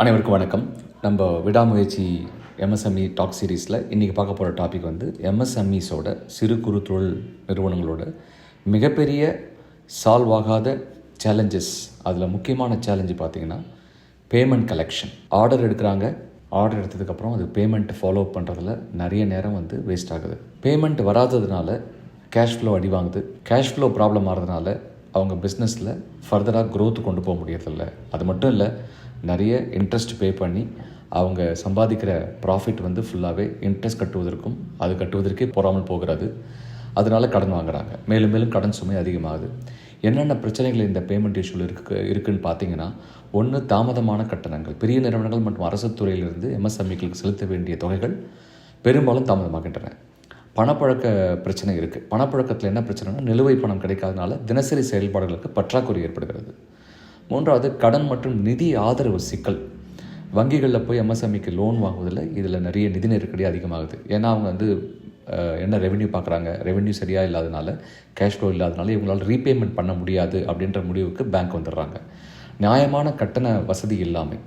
அனைவருக்கும் வணக்கம். நம்ம விடாமுயற்சி எம்எஸ்எம்இ டாக் சீரீஸில் இன்றைக்கி பார்க்க போகிற டாபிக் வந்து எம்எஸ்எம்இஸோட சிறு குறு தொழில் நிறுவனங்களோட மிகப்பெரிய சால்வ் ஆகாத சேலஞ்சஸ் அதில் முக்கியமான சேலஞ்சு பார்த்திங்கன்னா பேமெண்ட் கலெக்ஷன் ஆர்டர் எடுக்கிறாங்க. ஆர்டர் எடுத்ததுக்கப்புறம் அது பேமெண்ட் ஃபாலோ பண்ணுறதுல நிறைய நேரம் வந்து வேஸ்ட் ஆகுது. பேமெண்ட் வராததுனால கேஷ் ஃப்ளோ அடி வாங்குது. கேஷ் ஃப்ளோ ப்ராப்ளம் ஆகிறதுனால அவங்க பிஸ்னஸில் ஃபர்தராக க்ரோத் கொண்டு போக முடியறதில்ல. அது மட்டும் இல்லை நிறைய இன்ட்ரெஸ்ட் பே பண்ணி அவங்க சம்பாதிக்கிற ப்ராஃபிட் வந்து ஃபுல்லாகவே இன்ட்ரெஸ்ட் கட்டுவதற்கும் அது கட்டுவதற்கே போகாமல் போகிறது. அதனால் கடன் வாங்குறாங்க. மேலும் மேலும் கடன் சுமை அதிகமாகுது. என்னென்ன பிரச்சனைகள் இந்த பேமெண்ட் இஷ்யூவில் இருக்கு இருக்குன்னு பார்த்தீங்கன்னா ஒன்று தாமதமான கட்டணங்கள். பெரிய நிறுவனங்கள் மற்றும் அரசு துறையிலிருந்து எம்எஸ்எம்இக்களுக்கு செலுத்த வேண்டிய தொகைகள் பெரும்பாலும் தாமதமாகின்றன. பணப்பழக்க பிரச்சனை இருக்குது பணப்பழக்கத்தில் என்ன பிரச்சனைனா நிலுவை பணம் கிடைக்காதனால தினசரி செயல்பாடுகளுக்கு பற்றாக்குறை ஏற்படுகிறது. மூன்றாவது கடன் மற்றும் நிதி ஆதரவு சிக்கல். வங்கிகளில் போய் எம்எஸ்எம்இக்கு லோன் வாங்குவதில் இதில் நிறைய நிதி நெருக்கடி அதிகமாகுது. ஏன்னா அவங்க வந்து என்ன ரெவென்யூ பார்க்குறாங்க ரெவென்யூ சரியாக இல்லாதனால கேஷ் ஃப்ளோ இல்லாதனால இவங்களால் ரீபேமெண்ட் பண்ண முடியாது அப்படின்ற முடிவுக்கு பேங்க் வந்துடுறாங்க. நியாயமான கட்டண வசதி இல்லாமல்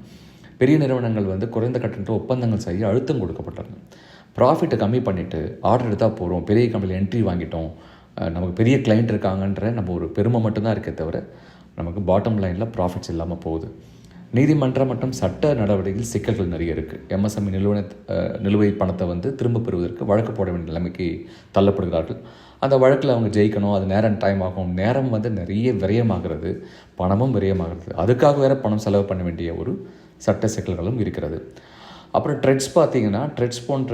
பெரிய நிறுவனங்கள் வந்து குறைந்த கட்டணத்தை ஒப்பந்தங்கள் செய்ய அழுத்தம் கொடுக்கப்பட்டாங்க ப்ராஃபிட்டை கம்மி பண்ணிவிட்டு ஆர்டர் எடுத்தால் போகிறோம் பெரிய கம்பெனியில் என்ட்ரி வாங்கிட்டோம். நமக்கு பெரிய கிளைண்ட் இருக்காங்கன்ற நம்ம ஒரு பெருமை மட்டும்தான் இருக்கே தவிர நமக்கு பாட்டம் லைனில் ப்ராஃபிட்ஸ் இல்லாமல் போகுது. நீதிமன்றம் மற்றும் சட்ட நடவடிக்கையில் சிக்கல்கள் நிறைய இருக்குது எம்எஸ்எம்இ நிறுவன நிலுவை பணத்தை வந்து திரும்ப பெறுவதற்கு வழக்கு போட வேண்டிய நிலைமைக்கு தள்ளப்படுகிறார்கள். அந்த வழக்கில் அவங்க ஜெயிக்கணும். அது நேரம் டைம் ஆகும். நேரம் வந்து நிறைய விரயமாகிறது. பணமும் விரயமாகிறது. அதுக்காக வேறு பணம் செலவு பண்ண வேண்டிய ஒரு சட்ட சிக்கல்களும் இருக்கிறது. அப்புறம் ட்ரெட்ஸ் பார்த்திங்கன்னா ட்ரெட்ஸ் போன்ற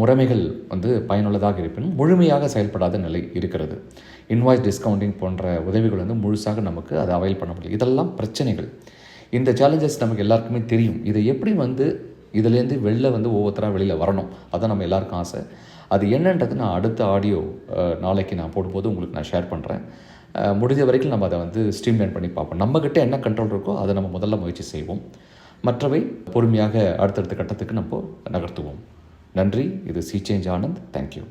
முறைமைகள் வந்து பயனுள்ளதாக இருப்பினும் முழுமையாக செயல்படாத நிலை இருக்கிறது. இன்வாய்ஸ் டிஸ்கவுண்டிங் போன்ற உதவிகள் வந்து முழுசாக நமக்கு அதை அவைல் பண்ண முடியல இதெல்லாம் பிரச்சனைகள். இந்த சேலஞ்சஸ் நமக்கு எல்லாருக்குமே தெரியும். இதை எப்படி வந்து இதுலேருந்து வெளில வந்து ஒவ்வொருத்தராக வெளியில் வரணும்? அதான் நம்ம எல்லாருக்கும் ஆசை. அது என்னன்றது நான் அடுத்த ஆடியோ நாளைக்கு நான் போடும்போது உங்களுக்கு நான் ஷேர் பண்ணுறேன் முடிஞ்ச வரைக்கும் நம்ம அதை வந்து ஸ்ட்ரீம்லைன் பண்ணி பார்ப்போம். நம்மக்கிட்ட என்ன கண்ட்ரோல் இருக்கோ அதை நம்ம முதல்ல முயற்சி செய்வோம். மற்றவை பொறுமையாக அடுத்தடுத்த கட்டத்துக்கு நம்ம நகர்த்துவோம். நன்றி. இது சி சேஞ்ச் ஆனந்த். தேங்க்யூ